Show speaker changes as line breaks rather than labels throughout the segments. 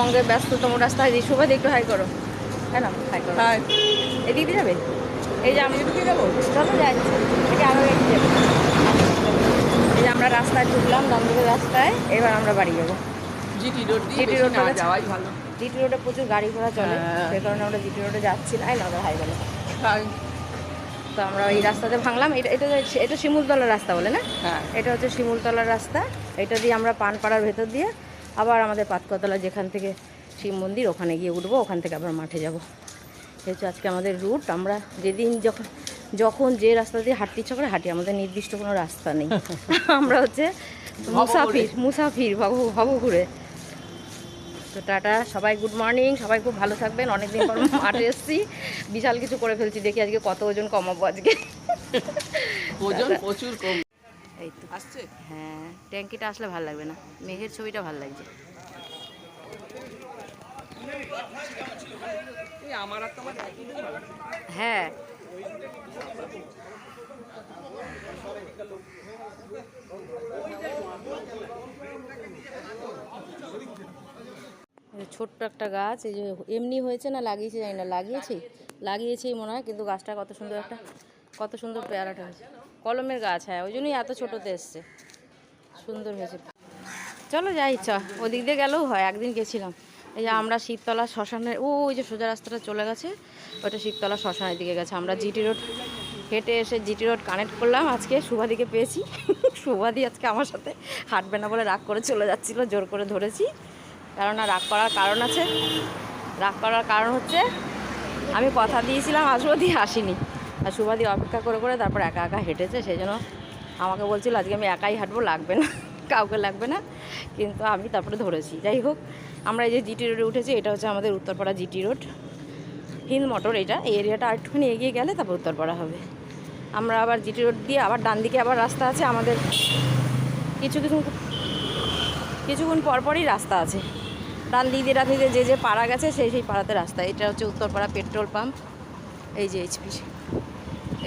উত্তরবঙ্গের ব্যস্ততম রাস্তায় দিয়ে শুভ একটু হাই করো। হ্যাঁ না? হাই করো।
হ্যাঁ
এদিক দিয়ে যাবে? এই যে আমি এদিকে যাব চলো যাচ্ছি। এটা আরও এদিকে যাব। এই যে আমরা রাস্তায় ঢুকলাম দমদমের রাস্তায় এবার আমরা বাড়ি যাব।
জিটি রোড
জিটি রোড
যাওয়াই ভালো।
জিটি রোডে প্রচুর গাড়ি ঘোড়া চলে
হ্যাঁ।
সেই কারণে আমরা জিটি রোডে যাচ্ছি না না হাই বলে।
হ্যাঁ
তো আমরা এই রাস্তাতে ভাঙলাম। এটা এটা এটা শিমুলতলার রাস্তা বলে না?
হ্যাঁ।
এটা হচ্ছে শিমুলতলার রাস্তা। এটা দিয়ে আমরা পানপাড়ার ভেতর দিয়ে আবার আমাদের পাতকতলা যেখান থেকে শিব মন্দির ওখানে গিয়ে উঠবো ওখান থেকে আবার মাঠে যাব। হচ্ছে আজকে আমাদের রুট আমরা যেদিন যখন যখন যে রাস্তা দিয়ে হাঁটতে ইচ্ছা করে হাঁটি আমাদের নির্দিষ্ট কোনো রাস্তা নেই। আমরা হচ্ছে মুসাফির মুসাফির ভাবু ভাবু ঘুরে তো টাটা সবাই গুড মর্নিং সবাই খুব ভালো থাকবেন। অনেকদিন পর মাঠে এসেছি। বিশাল কিছু করে ফেলছি দেখি আজকে কত ওজন কমাবো আজকে।
ওজন প্রচুর কম।
এই তো।
আসছে?
হ্যাঁ ট্যাঙ্কিটা আসলে ভালো লাগবে না। মেঘের ছবিটা ভালো লাগছে। হ্যাঁ। ছোট্ট একটা গাছ এই যে এমনি হয়েছে না লাগিয়েছে জানি না লাগিয়েছি লাগিয়েছেই মনে হয় কিন্তু গাছটা কত সুন্দর একটা কত সুন্দর পেয়ারাটা হয়েছে। কলমের গাছ হ্যাঁ ওই জন্যই এত ছোটোতে এসছে। সুন্দর হয়েছে। চলো যাই, চ, ওদিক দিয়ে গেলেও হয়, একদিন গেছিলাম। এই যে আমরা শিবতলা শ্মশানের, ও, ওই যে সোজা রাস্তাটা চলে গেছে, ওটা শিবতলা শ্মশানের দিকে গেছে। আমরা জিটি রোড হেঁটে এসে জিটি রোড কানেক্ট করলাম, আজকে শুভাদিকে পেয়েছি। শুভাদি আজকে আমার সাথে হাঁটবে না বলে রাগ করে চলে যাচ্ছিল, জোর করে ধরেছি। কেননা রাগ করার কারণ আছে। রাগ করার কারণ হচ্ছে, আমি কথা দিয়েছিলাম আসব দিয়ে আসিনি আর শুভাদি অপেক্ষা করে করে তারপর একা একা হেঁটেছে সেই জন্য আমাকে বলছিল, আজকে আমি একাই হাঁটবো, লাগবে না, কাউকে লাগবে না। কিন্তু আমি তারপরে ধরেছি। যাই হোক, আমরা এই যে জিটি রোডে উঠেছি, এটা হচ্ছে আমাদের Uttarpara GT road. Hind motor এটা, এই এরিয়াটা আরেকটুখানি এগিয়ে গেলে তারপর উত্তরপাড়া হবে। আমরা আবার জিটি রোড দিয়ে আবার ডান দিকে আবার রাস্তা আছে আমাদের। কিছু কিছু, কিছুক্ষণ পরপরই রাস্তা আছে। ডান দিক দিয়ে, ডান দিক যে যে পাড়া গেছে, সেই সেই পাড়াতে রাস্তা। এটা হচ্ছে উত্তরপাড়া পেট্রোল পাম্প। এই যে এইচপি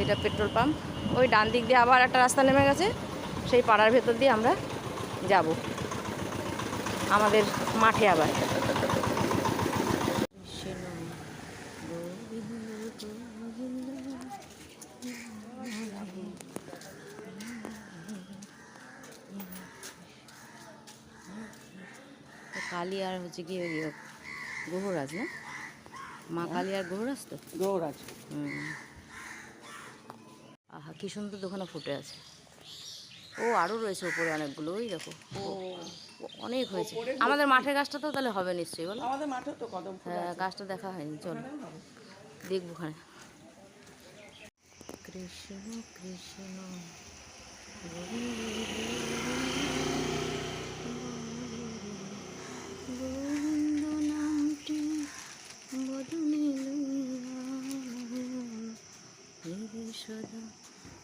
এটা পেট্রোল পাম্প। ওই ডান দিক দিয়ে আবার একটা রাস্তা নেমে গেছে। সেই পাড়ার ভেতর দিয়ে আমরা যাব। আমাদের মাঠে আবার। কালী আর হচ্ছে কি ওই গ্রহরাজ না? মা কালী আর গ্রহরাজ তো?
আছে।
হুম। আহা কি সুন্দর দোকানে ফুটে আছে ও আরও রয়েছে উপরে অনেকগুলো ওই দেখো
ও
অনেক হয়েছে আমাদের মাঠের গাছটা তো তাহলে হবে নিশ্চয়ই বলো
আমাদের মাঠে তো কদম
হ্যাঁ গাছটা দেখা হয়নি চলো দেখব ওখানে কৃষ্ণ কৃষ্ণ গোবিন্দ নামটি বদনে লইয়া সদা